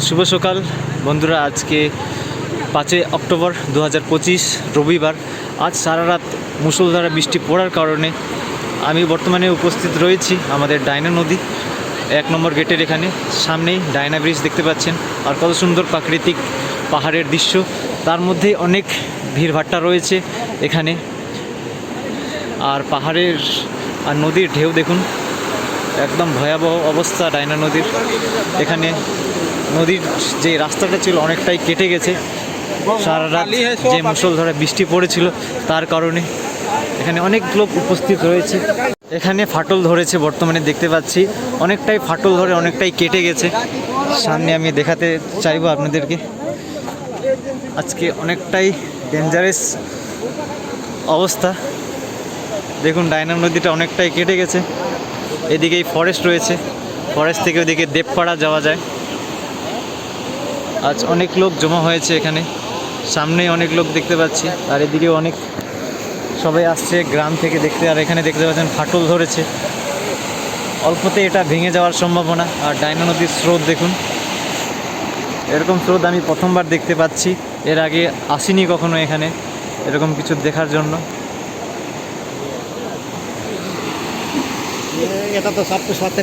শুভ সকাল। বন্ধুরা, আজকে পাঁচই অক্টোবর দু হাজার পঁচিশ, রবিবার। আজ সারা রাত মুষলধারা বৃষ্টি পড়ার কারণে আমি বর্তমানে উপস্থিত রয়েছি আমাদের ডায়না নদী, এক নম্বর গেটের এখানে। সামনেই ডায়না ব্রিজ দেখতে পাচ্ছেন। আর কত সুন্দর প্রাকৃতিক পাহাড়ের দৃশ্য। তার মধ্যে অনেক ভিড়ভাট্টা রয়েছে এখানে। আর পাহাড়ের আর নদীর ঢেউ দেখুন। একদম ভয়াবহ অবস্থা ডায়না নদীর। এখানে নদীর যে রাস্তাটা ছিল অনেকটাই কেটে গেছে। সারা রাত যে মুষলধারে বৃষ্টি পড়েছিল তার কারণে এখানে অনেক লোক উপস্থিত রয়েছে। এখানে ফাটল ধরেছে বর্তমানে দেখতে পাচ্ছি। অনেকটাই ফাটল ধরে, অনেকটাই কেটে গেছে। সামনে আমি দেখাতে চাইব আপনাদেরকে। আজকে অনেকটাই ডেঞ্জারাস অবস্থা। দেখুন, ডায়না নদীটা অনেকটাই কেটে গেছে। এদিকেই ফরেস্ট রয়েছে। ফরেস্ট থেকে ওদিকে দেবপাড়া যাওয়া যায়। আজ অনেক লোক জমা হয়েছে এখানে। সামনেই অনেক লোক দেখতে পাচ্ছি, আর এদিকে অনেক সবাই আসছে গ্রাম থেকে দেখতে, আর এখানে দেখতে পাচ্ছেন ফাটল ধরেছে। অল্পতে এটা ভেঙে যাওয়ার সম্ভাবনা, আর ডায়না নদীর স্রোত দেখুন। এরকম স্রোত আমি প্রথমবার দেখতে পাচ্ছি, এর আগে আসিনি কখনো এখানে, এরকম কিছু দেখার জন্য। এটা তো সব সরতে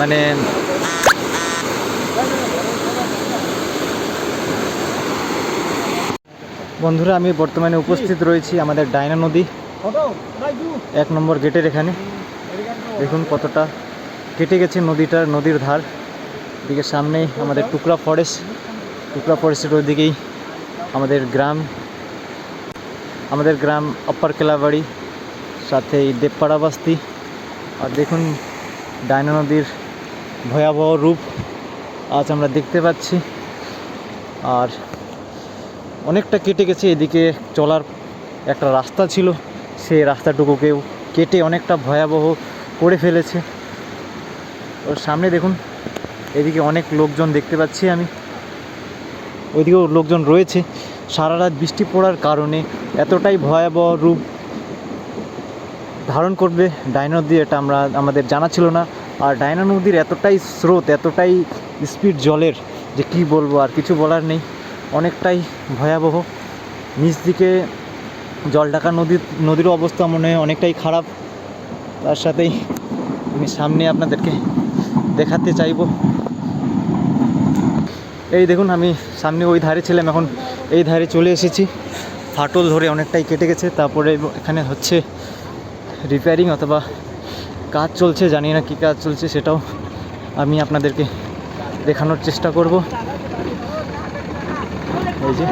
মানে বন্ধুরা, আমি বর্তমানে উপস্থিত রয়েছি আমাদের ডায়না নদী, এক নম্বর গেটের এখানে। দেখুন কতটা কেটে গেছে নদীটার নদীর ধার। দিকে সামনেই আমাদের টুকরা ফরেস্ট টুকরা ফরেস্টের ওইদিকেই আমাদের গ্রাম। আমাদের গ্রাম আপ্পার কেলাবাড়ি, সাথে দেবপাড়া বাস্তি। আর দেখুন ডায়না নদীর ভয়াবহ রূপ আজ আমরা দেখতে পাচ্ছি। আর অনেকটা কেটে গেছে, এদিকে চলার একটা রাস্তা ছিল। সেই রাস্তাটুকুকেও কেটে অনেকটা ভয়াবহ করে ফেলেছে। ওর সামনে দেখুন, এদিকে অনেক লোকজন দেখতে পাচ্ছি আমি। ওইদিকেও লোকজন রয়েছে। সারা রাত বৃষ্টি পড়ার কারণে এতটাই ভয়াবহ রূপ ধারণ করবে ডায়না নদী এটা আমরা, আমাদের জানা ছিল না। আর ডায়না নদীর এতটাই স্রোত, এতটাই স্পিড জলের যে কি বলব আর কিছু বলার নেই। অনেকটাই ভয়াবহ। নিচ দিকে জল ঢাকা নদীর নদীর অবস্থা মনে হয় অনেকটাই খারাপ। তার সাথেই আমি সামনে আপনাদেরকে দেখাতে চাইব। এই দেখুন, আমি সামনে ওই ধারে ছিলাম, এখন এই ধারে চলে এসেছি। ফাটল ধরে অনেকটাই কেটে গেছে, তারপরে এখানে হচ্ছে রিপেয়ারিং অথবা কাজ চলছে, জানি না কী কাজ চলছে সেটাও আমি আপনাদেরকে দেখানোর চেষ্টা করব। এই যে।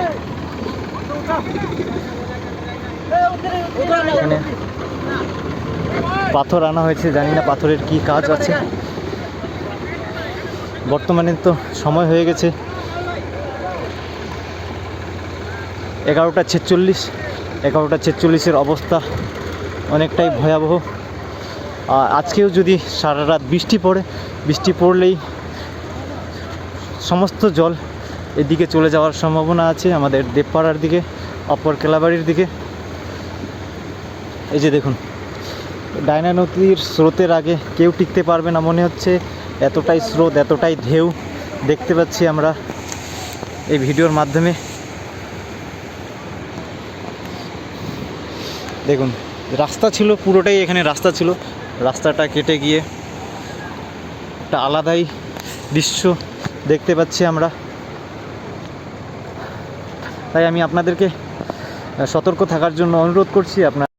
এখানে পাথর আনা হয়েছে, জানি না পাথরের কি কাজ আছে। বর্তমানে তো সময় হয়ে গেছে। এগারোটা ছেচল্লিশ, এগারোটা ছেচল্লিশের অবস্থা অনেকটাই ভয়াবহ। আজকেও যদি সারা রাত বৃষ্টি পড়ে, বৃষ্টি পড়লেই সমস্ত জল এদিকে চলে যাওয়ার সম্ভাবনা আছে আমাদের দেবপাড়ার দিকে, অপর কেলাবাড়ির দিকে। এই যে দেখুন, ডায়না নদীর স্রোতের আগে কেউ টিকতে পারবে না মনে হচ্ছে, এতটাই স্রোত, এতটাই ঢেউ দেখতে পাচ্ছি আমরা এই ভিডিওর মাধ্যমে। দেখুন, রাস্তা ছিল, পুরোটাই এখানে রাস্তা ছিল। রাস্তাটা কেটে গিয়ে একটা আলাদাই দৃশ্য দেখতে পাচ্ছি আমরা। তাই আমি আপনাদেরকে সতর্ক থাকার জন্য অনুরোধ করছি আপনার